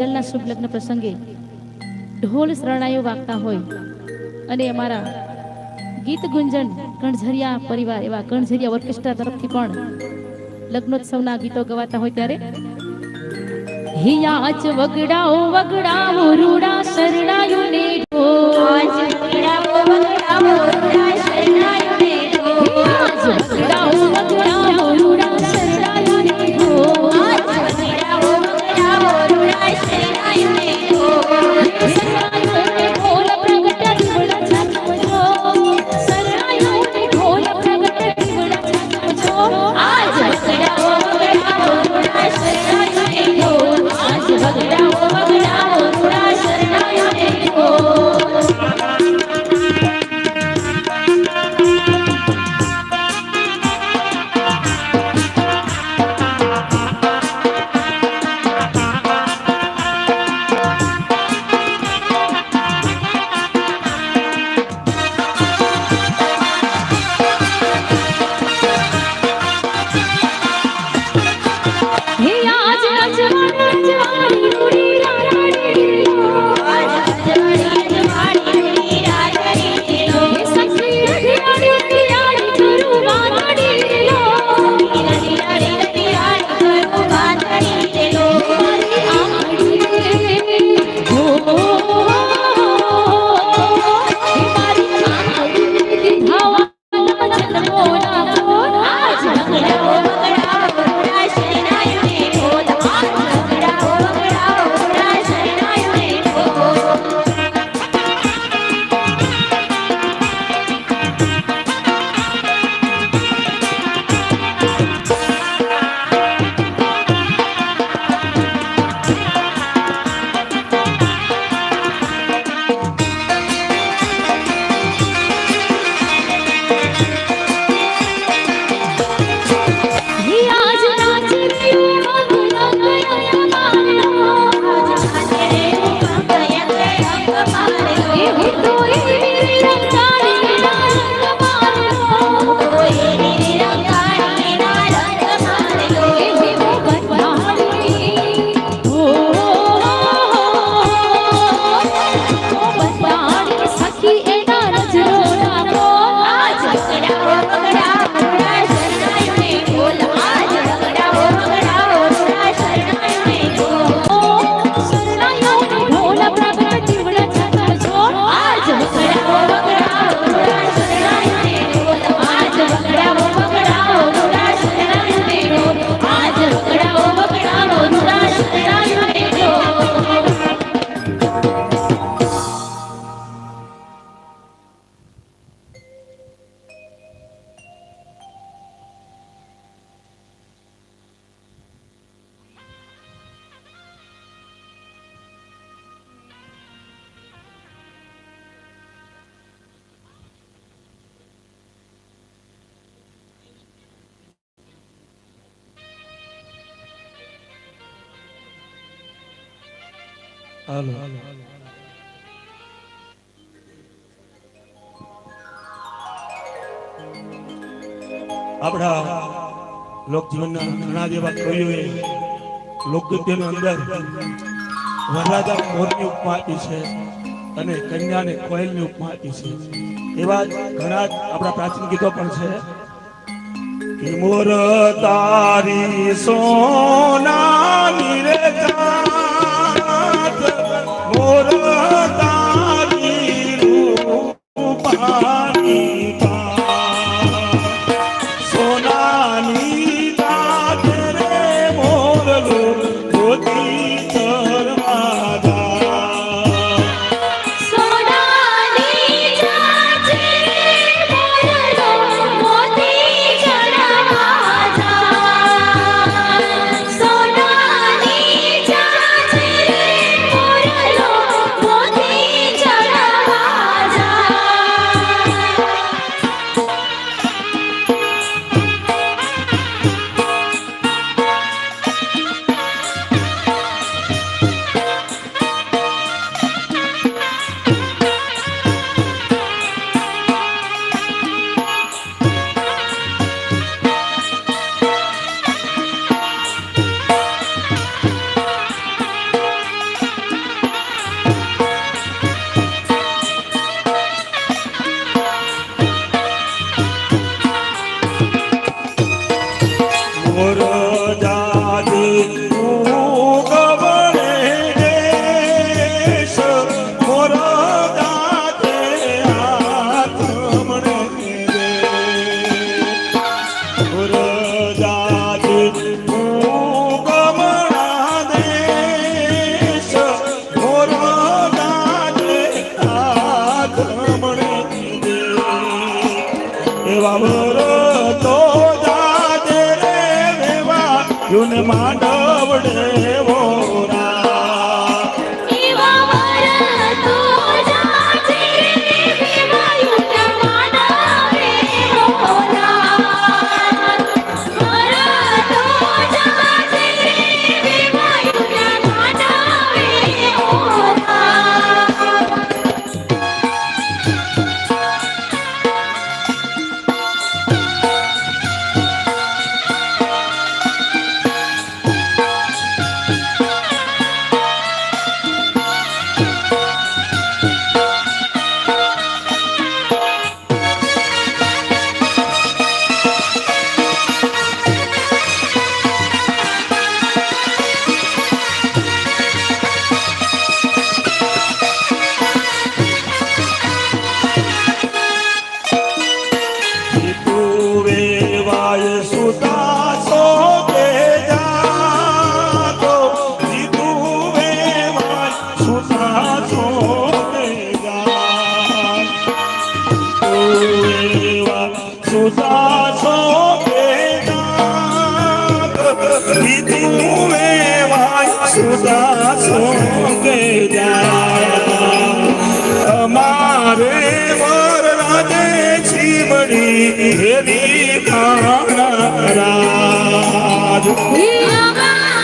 પટેલના શુભ લગ્ન પ્રસંગે ઢોલ શરણાઈઓ વાગતા હોય અને અમારા ગીત ગુંજન કણઝરિયા પરિવાર એવા કણઝરિયા ઓર્કેસ્ટ્રા તરફથી પણ લગ્નોત્સવના ગીતો ગવાતા હોય ત્યારે હિયાચ વગડાઓ વગડાઓ, રૂડા શરણાયો ને ઢોલ વગડાઓ વગડાઓ, રૂડા હાલો. આપણા લોકજીવનના ઘણા જેવા કવિઓએ લોકગીત્યની અંદર વરરાજા મોરની ઉપમા આપી છે અને કન્યાને કોયલની ઉપમા આપી છે. એવા જ ઘણા જ આપણા પ્રાચીન ગીતો પણ છે. મોર તારી સોના અમારે વરરાજે છીમડી હેરી ખાણારાજ અમારે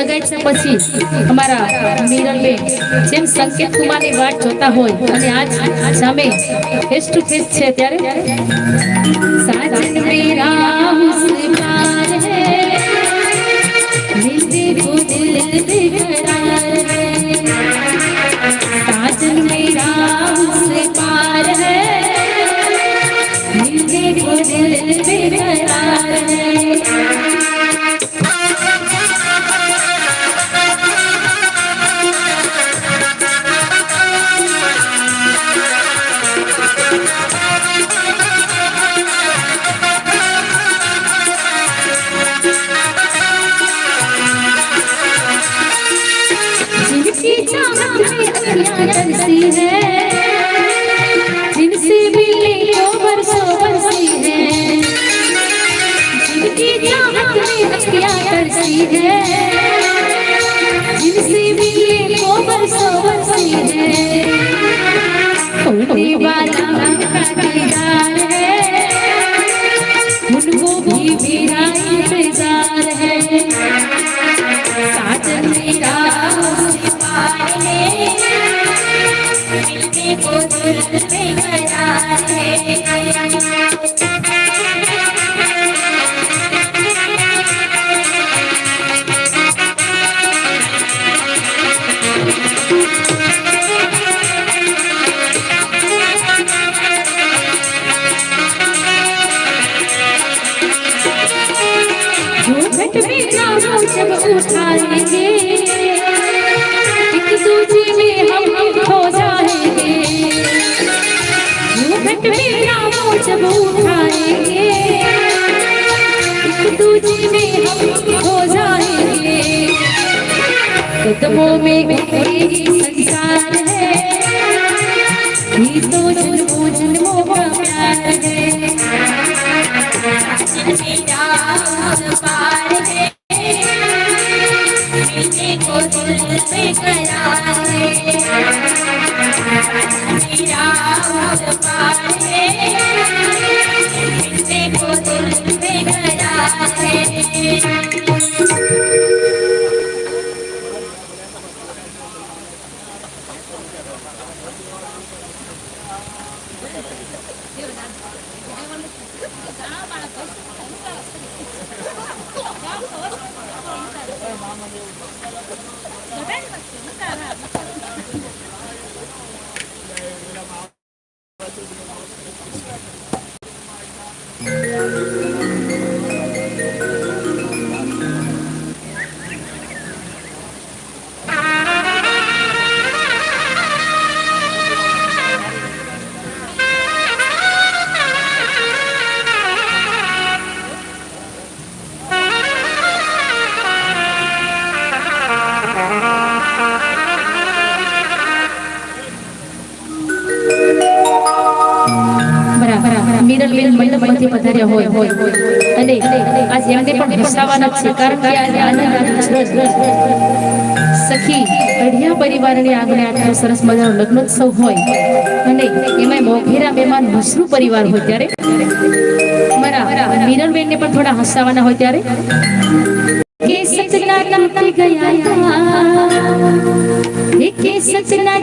સગાઈ પછી અમારા મિરલબેન જેમ સંકેત કુમારની વાટ જોતા હોય અને આજ સામે ફેસ ટુ ફેસ છે ત્યારે સાજન મેરા હુસ્ન હે કો દિલ બેકરાર जिनकी चाहत में अखियां तरसी है जिनसे मिलने को बरसों बरसी है जिनकी चाहत में अखियां तरसी है उठाएँगे में हम खो जाएँगे घूंघट में जाओ जब कदमों में मेरी संसार है ये Thank you. મિરલબેન મંડપમાંથી પધાર્યા હોય. હોય અને આજ એમને પણ ભસાવાના છે કારણ કે આનંદ સખી અઢિયા પરિવારની આગળ આટલો સરસ મજાનો લગ્નોત્સવ હોય. અને એમાં મોઘેરા મહેમાન મસરૂ પરિવાર હોય ત્યારે મારા મિરણબેનને પણ થોડા હસાવાના હોય ત્યારે કે સચના ગયા. કે સચના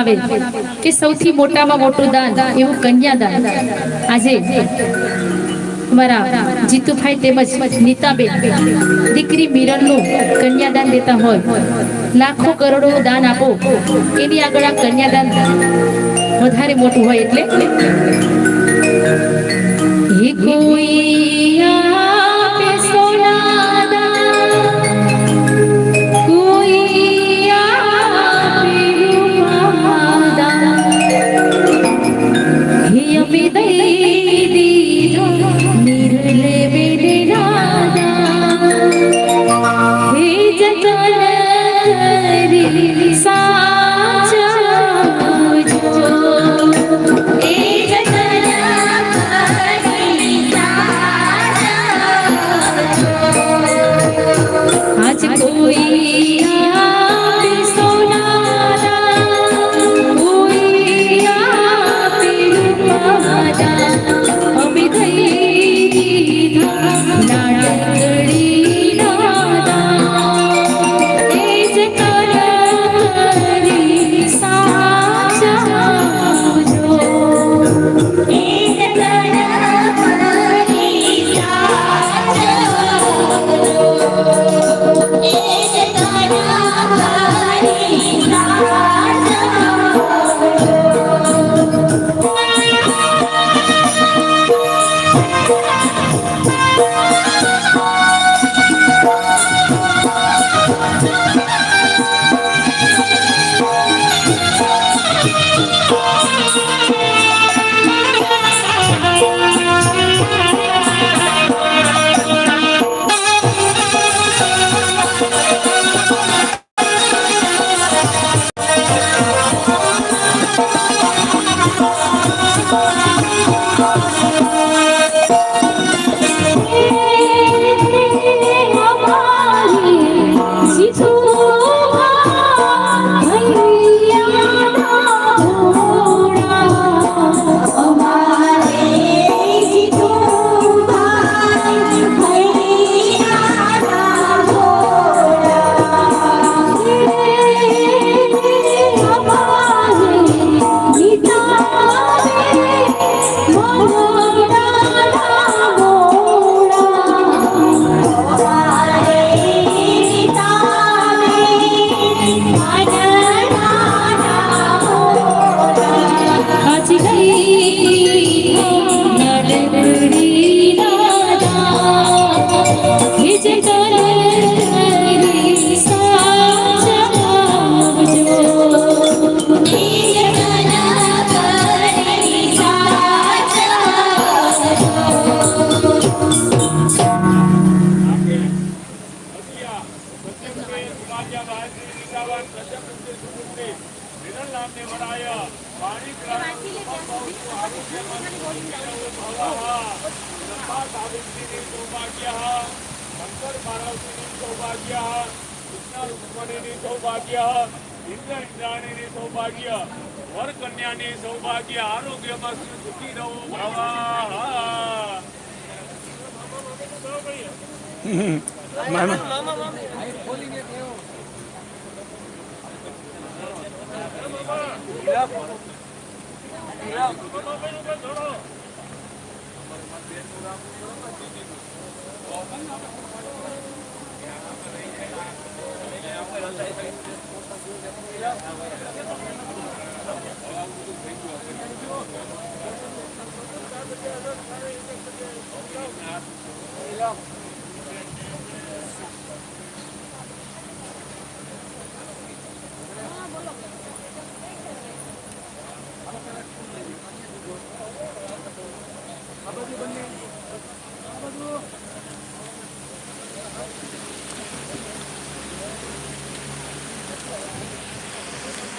આવે કે સૌથી મોટામાં મોટું દાન એવું કન્યાદાન. આજે અમારા જીતુભાઈ તેમજ નીતાબેન દીકરી મિરનનું કન્યાદાન દેતા હોય, લાખો કરોડો દાન આપો, એની આગળ આ કન્યાદાન વધારે મોટું હોય એટલે? કોઈ મામા હા